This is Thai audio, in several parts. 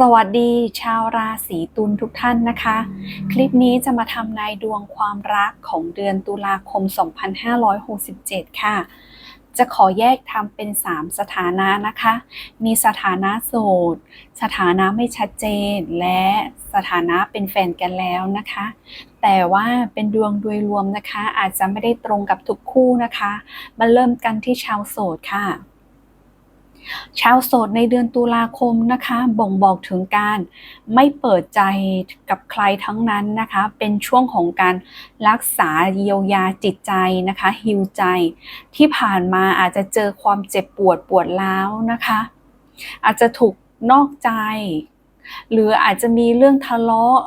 สวัสดีชาวราศีตุลทุกท่านนะคะ คลิปนี้จะมาทำนายดวงความรักของเดือนตุลาคม 2567 ค่ะ จะขอแยกทำเป็น 3 สถานะนะคะ มีสถานะโสด สถานะไม่ชัดเจน และสถานะเป็นแฟนกันแล้วนะคะ แต่ว่าเป็นดวงโดยรวมนะคะ อาจจะไม่ได้ตรงกับทุกคู่นะคะ มาเริ่มกันที่ชาวโสดค่ะ ชาวโสดในเดือนตุลาคมนะคะ บ่งบอกถึงการไม่เปิดใจกับใครทั้งนั้นนะคะ เป็นช่วงของการรักษาเยียวยาจิตใจนะคะฮิวใจ ที่ผ่านมาอาจจะเจอความเจ็บปวดปวดร้าวนะคะ อาจจะถูกนอกใจ หรืออาจจะมีเรื่องทะเลาะ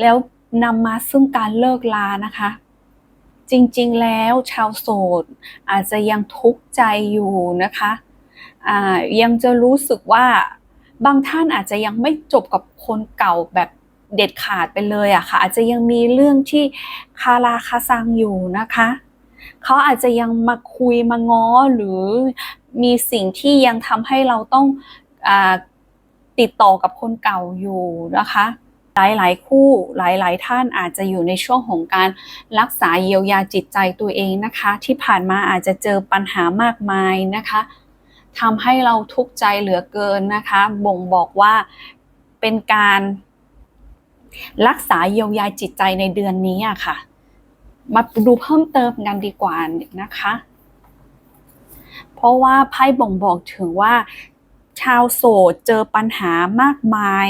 แล้วนำมาซึ่งการเลิกลานะคะจริงๆ แล้วชาวโสดอาจจะยังทุกข์ใจอยู่นะคะ ยังจะรู้สึกว่าบางท่านอาจจะยังไม่จบกับคนเก่าแบบเด็ดขาดไปเลยอะค่ะ อาจจะยังมีเรื่องที่คาราคาซังอยู่นะคะ เขาอาจจะยังมาคุยมาง้อหรือมีสิ่งที่ยังทำให้เราต้องอติดต่อกับคนเก่าอยู่นะคะ หลายๆ คู่หลายๆ ท่านอาจจะอยู่ในช่วงของการรักษาเยียวยาจิตใจตัวเองนะคะ ที่ผ่านมาอาจจะเจอปัญหามากมายนะคะ ทำให้เราทุกข์ใจเหลือเกินนะคะ บ่งบอกว่าเป็นการรักษาเยียวยาจิตใจในเดือนนี้อะค่ะ มาดูเพิ่มเติมกันดีกว่านะคะ เพราะว่าไพ่บ่งบอกถึงว่าชาวโสดเจอปัญหามากมาย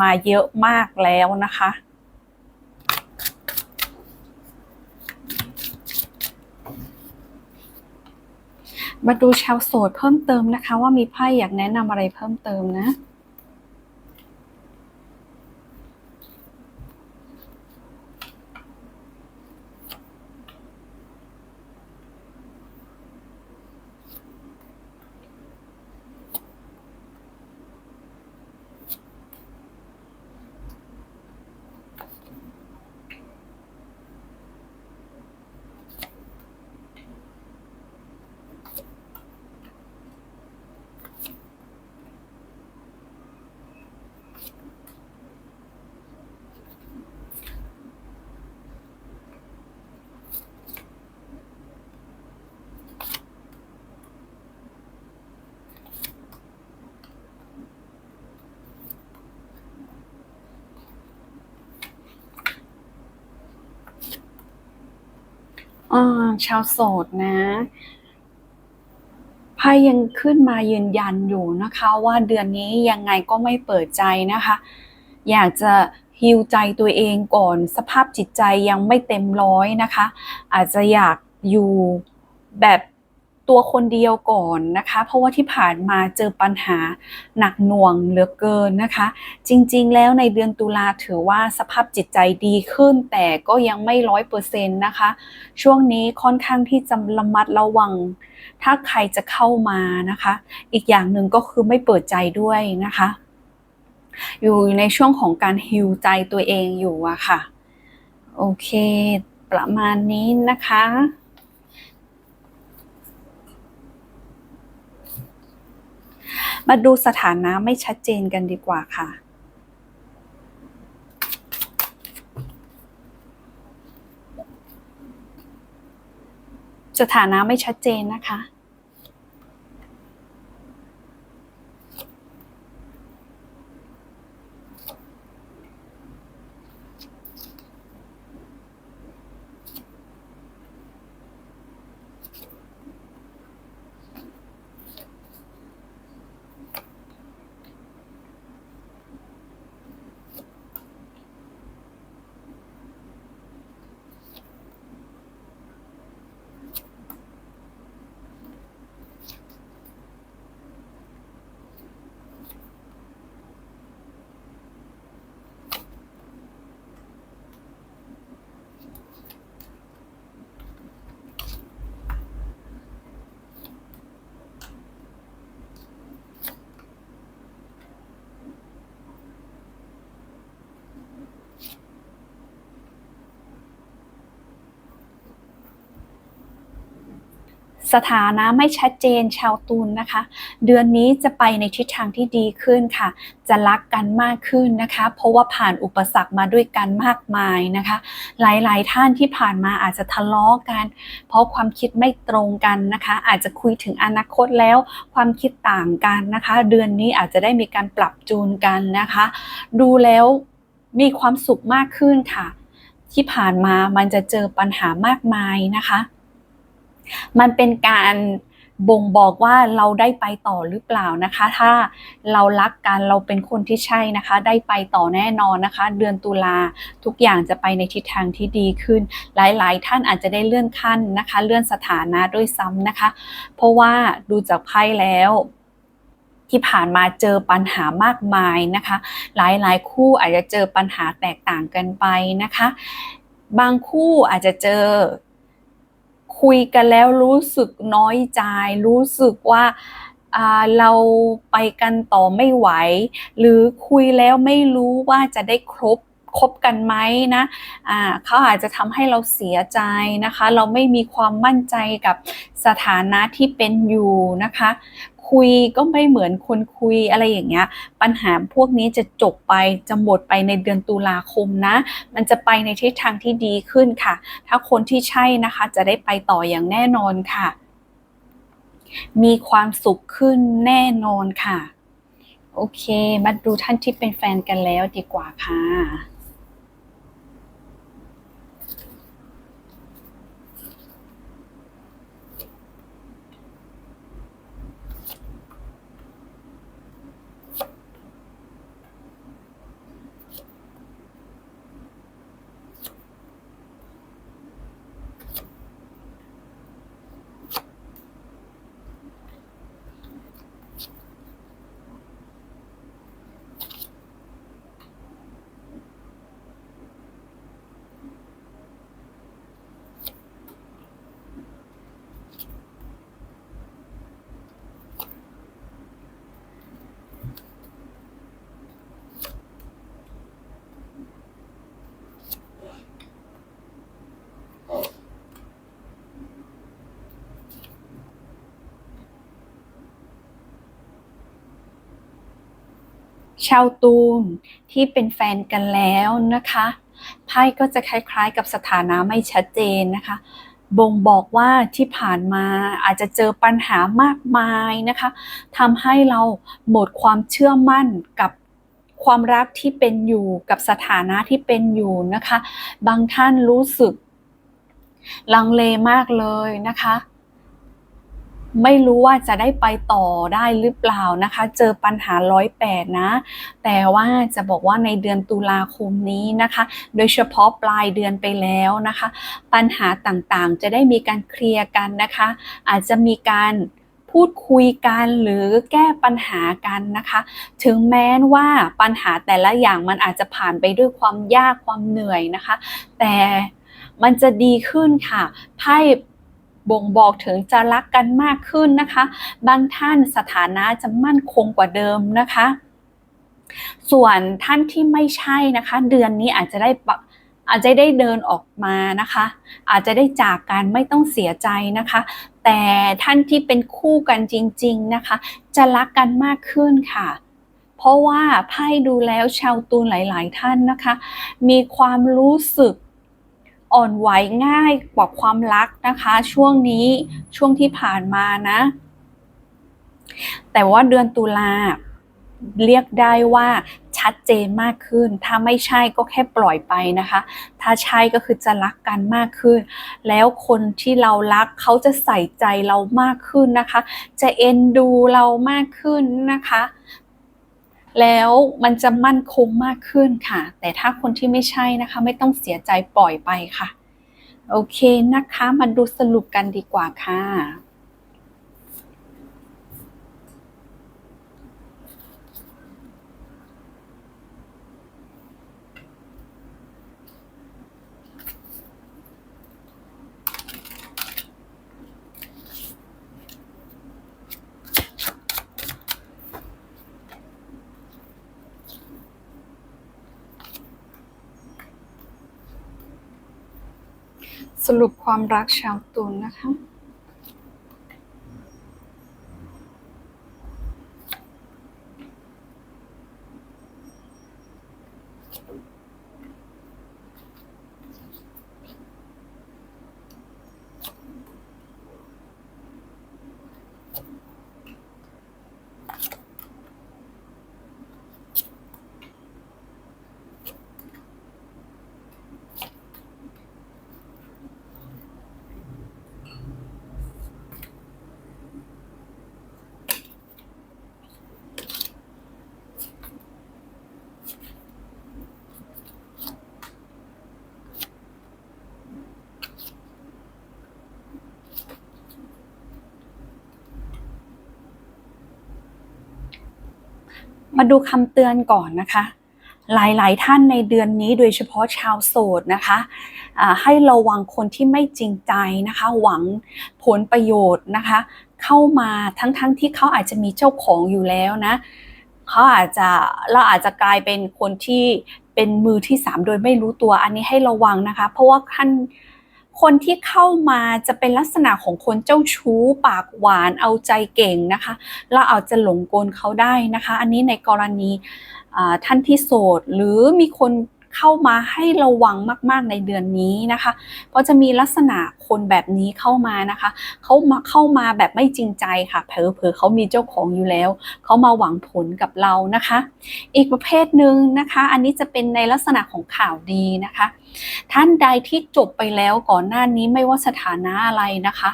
มาเยอะมากแล้วนะคะ มาดูชาวโสดเพิ่มเติมนะคะ ว่ามีไพ่อยากแนะนำอะไรเพิ่มเติมนะ อ่าชาวโสดนะไพ่ยังขึ้นมายืนยันอยู่นะคะ ว่าเดือนนี้ยังไงก็ไม่เปิดใจนะคะ อยากจะฮิวใจตัวเองก่อนสภาพจิตใจยังไม่เต็มร้อยนะคะ อาจจะอยากอยู่แบบ ตัวคนเดียวก่อนนะคะ เพราะว่าที่ผ่านมาเจอปัญหาหนักหน่วงเหลือเกินนะคะ จริงๆ แล้วในเดือนตุลาถือว่าสภาพจิตใจดีขึ้น แต่ก็ยังไม่ร้อยเปอร์เซ็นต์นะคะ ช่วงนี้ค่อนข้างที่จะระมัดระวัง ถ้าใครจะเข้ามานะคะ อีกอย่างหนึ่งก็คือไม่เปิดใจด้วยนะคะ อยู่ในช่วงของการฮิวใจตัวเองอยู่อะค่ะ โอเค ประมาณนี้นะคะ มาดูสถานะไม่ชัดเจนกันดีกว่าค่ะ สถานะไม่ชัดเจนนะคะ อ สถานะไม่ชัดเจนชาวตุลนะคะ เดือนนี้จะไปในทิศทางที่ดีขึ้นค่ะ จะรักกันมากขึ้นนะคะ เพราะว่าผ่านอุปสรรคมาด้วยกันมากมายนะคะ หลายๆ ท่านที่ผ่านมาอาจจะทะเลาะกัน เพราะความคิดไม่ตรงกันนะคะ อาจจะคุยถึงอนาคตแล้วความคิดต่างกันนะคะ เดือนนี้อาจจะได้มีการปรับจูนกันนะคะ ดูแล้วมีความสุขมากขึ้นค่ะ ที่ผ่านมามันจะเจอปัญหามากมายนะคะ มันเป็นการบ่งบอกว่าเราได้ไปต่อหรือเปล่านะคะ ถ้าเรารักกันเราเป็นคนที่ใช่นะคะ ได้ไปต่อแน่นอนนะคะ เดือนตุลาทุกอย่างจะไปในทิศทางที่ดีขึ้น หลายๆ ท่านอาจจะได้เลื่อนขั้นนะคะ เลื่อนสถานะด้วยซ้ำนะคะ เพราะว่าดูจากไพ่แล้วที่ผ่านมาเจอปัญหามากมายนะคะ หลายๆ คู่อาจจะเจอปัญหาแตกต่างกันไปนะคะ บางคู่อาจจะเจอ คุยกันแล้วรู้สึกน้อยใจ รู้สึกว่าเราไปกันต่อไม่ไหว หรือคุยแล้วไม่รู้ว่าจะได้ครบคบกันไหมนะะเขาอาจจะทำให้เราเสียใจนะคะ เราไม่มีความมั่นใจกับสถานะที่เป็นอยู่นะคะ คุยก็ไม่เหมือนคนคุยอะไรอย่างเงี้ย ปัญหาพวกนี้จะจบไปจะหมดไปในเดือนตุลาคมนะ มันจะไปในทิศทางที่ดีขึ้นค่ะ ถ้าคนที่ใช่นะคะจะได้ไปต่ออย่างแน่นอนค่ะ มีความสุขขึ้นแน่นอนค่ะ โอเค มาดูท่านที่เป็นแฟนกันแล้วดีกว่าค่ะ ชาวตูนที่เป็นแฟนกันแล้วนะคะไพ่ก็จะคล้ายๆ กับสถานะไม่ชัดเจนนะคะ บ่งบอกว่าที่ผ่านมาอาจจะเจอปัญหามากมายนะคะทำให้เราหมดความเชื่อมั่นกับความรักที่เป็นอยู่กับสถานะที่เป็นอยู่นะคะ บางท่านรู้สึก ลังเลมากเลยนะคะ ไม่รู้ว่าจะได้ไปต่อได้หรือเปล่านะคะ เจอปัญหาร้อยแปดนะ แต่ว่าจะบอกว่าในเดือนตุลาคมนี้นะคะ โดยเฉพาะปลายเดือนไปแล้วนะคะ ปัญหาต่างๆ จะได้มีการเคลียร์กันนะคะ อาจจะมีการพูดคุยกันหรือแก้ปัญหากันนะคะ ถึงแม้ว่าปัญหาแต่ละอย่างมันอาจจะผ่านไปด้วยความยากความเหนื่อยนะคะ แต่มันจะดีขึ้นค่ะไพ่ บ่งบอกถึงจะรักกันมากขึ้นนะคะ บางท่านสถานะจะมั่นคงกว่าเดิมนะคะ ส่วนท่านที่ไม่ใช่นะคะ เดือนนี้อาจจะได้อาจจะได้เดินออกมานะคะ อาจจะได้จากกันไม่ต้องเสียใจนะคะ แต่ท่านที่เป็นคู่กันจริง ๆนะคะ จะรักกันมากขึ้นค่ะ เพราะว่าไพ่ดูแล้วชาวตูนหลาย ๆ ท่านนะคะ มีความรู้สึก อ่อนไหวง่ายกว่าความรักนะคะ ช่วงนี้ช่วงที่ผ่านมานะ แต่ว่าเดือนตุลาเรียกได้ว่าชัดเจนมากขึ้น ถ้าไม่ใช่ก็แค่ปล่อยไปนะคะ ถ้าใช่ก็คือจะรักกันมากขึ้น แล้วคนที่เรารักเขาจะใส่ใจเรามากขึ้นนะคะ จะเอ็นดูเรามากขึ้นนะคะ แล้วมันจะมั่นคงมากขึ้นค่ะ แต่ถ้าคนที่ไม่ใช่นะคะ ไม่ต้องเสียใจปล่อยไปค่ะ โอเคนะคะ มาดูสรุปกันดีกว่าค่ะ ส รุปความรักชาวตุลนะคะ มาดูคำเตือนก่อนนะคะ หลายๆ ท่านในเดือนนี้โดยเฉพาะชาวโสดนะคะให้ระวังคนที่ไม่จริงใจนะคะ หวังผลประโยชน์นะคะ เข้ามาทั้งๆทที่เขาอาจจะมีเจ้าของอยู่แล้วนะเขาอาจจะเราอาจจะกลายเป็นคนที่เป็นมือที่สามโดยไม่รู้ตัวอันนี้ให้ระวังนะคะ เพราะว่าท่าน คนที่เข้ามาจะเป็นลักษณะของคนเจ้าชู้ ปากหวานเอาใจเก่งนะคะ เราอาจจะหลงกลเขาได้นะคะ อันนี้ในกรณีท่านที่โสด หรือมีคน เข้ามาให้ระวังมาก ๆ ในเดือนนี้นะคะเพราะจะมีลักษณะคนแบบนี้เข้ามานะคะเขามาเข้ามาแบบไม่จริงใจค่ะเผลอๆเขามีเจ้าของอยู่แล้วเขามาหวังผลกับเรานะคะ อีกประเภทหนึ่งนะคะ อันนี้จะเป็นในลักษณะของข่าวดีนะคะ ท่านใดที่จบไปแล้วก่อนหน้านี้ไม่ว่าสถานะอะไรนะคะ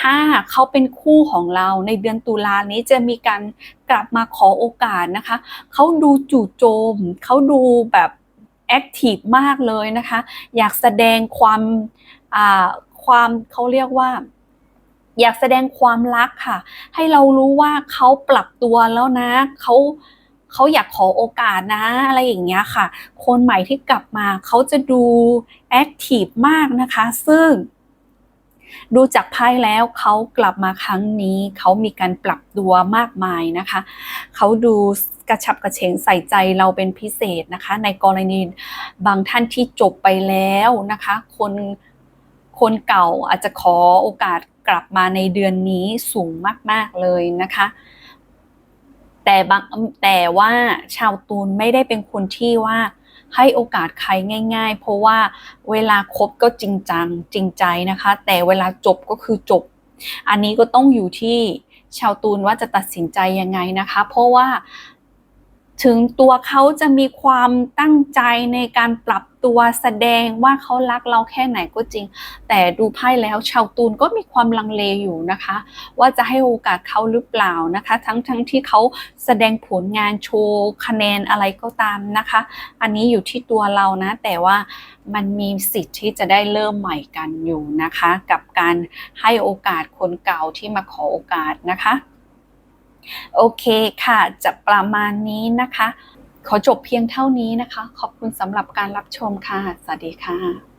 ถ้าเขาเป็นคู่ของเราในเดือนตุลานี้จะมีการกลับมาขอโอกาสนะคะ เขาดูจู่โจม เขาดูแบบ แอคทีฟมากเลยนะคะ อยากแสดงความความเขาเรียกว่า อยากแสดงความรักค่ะ ให้เรารู้ว่าเขาปรับตัวแล้วนะเขาเขาอยากขอโอกาสนะ อะไรอย่างเงี้ยค่ะ คนใหม่ที่กลับมาเขาจะดูแอคทีฟมากนะคะ ซึ่ง ดูจากไพ่แล้วเขากลับมาครั้งนี้เขามีการปรับตัวมากมายนะคะเขาดูกระฉับกระเฉงใส่ใจเราเป็นพิเศษนะคะ ในกรณีบางท่านที่จบไปแล้วนะคะ คนคนเก่าอาจจะขอโอกาสกลับมาในเดือนนี้สูงมาก ๆ เลยนะคะ แต่บางแต่ว่าชาวตูนไม่ได้เป็นคนที่ว่า ให้โอกาสใครง่าย ๆ เพราะว่าเวลาคบก็จริงจังจริงใจนะคะ แต่เวลาจบก็คือจบ อันนี้ก็ต้องอยู่ที่ชาวตูนว่าจะตัดสินใจยังไงนะคะ เพราะว่า ถึงตัวเขาจะมีความตั้งใจในการปรับตัวแสดงว่าเขารักเราแค่ไหนก็จริง แต่ดูไพ่แล้วชาวตูนก็มีความลังเลอยู่นะคะ ว่าจะให้โอกาสเขาหรือเปล่านะคะ ทั้งทั้งที่เขาแสดงผลงานโชว์คะแนนอะไรก็ตามนะคะ อันนี้อยู่ที่ตัวเรานะ แต่ว่ามันมีสิทธิ์ที่จะได้เริ่มใหม่กันอยู่นะคะ กับการให้โอกาสคนเก่าที่มาขอโอกาสนะคะ โอเคค่ะ จะประมาณนี้นะคะ ขอจบเพียงเท่านี้นะคะ ขอบคุณสำหรับการรับชมค่ะ สวัสดีค่ะ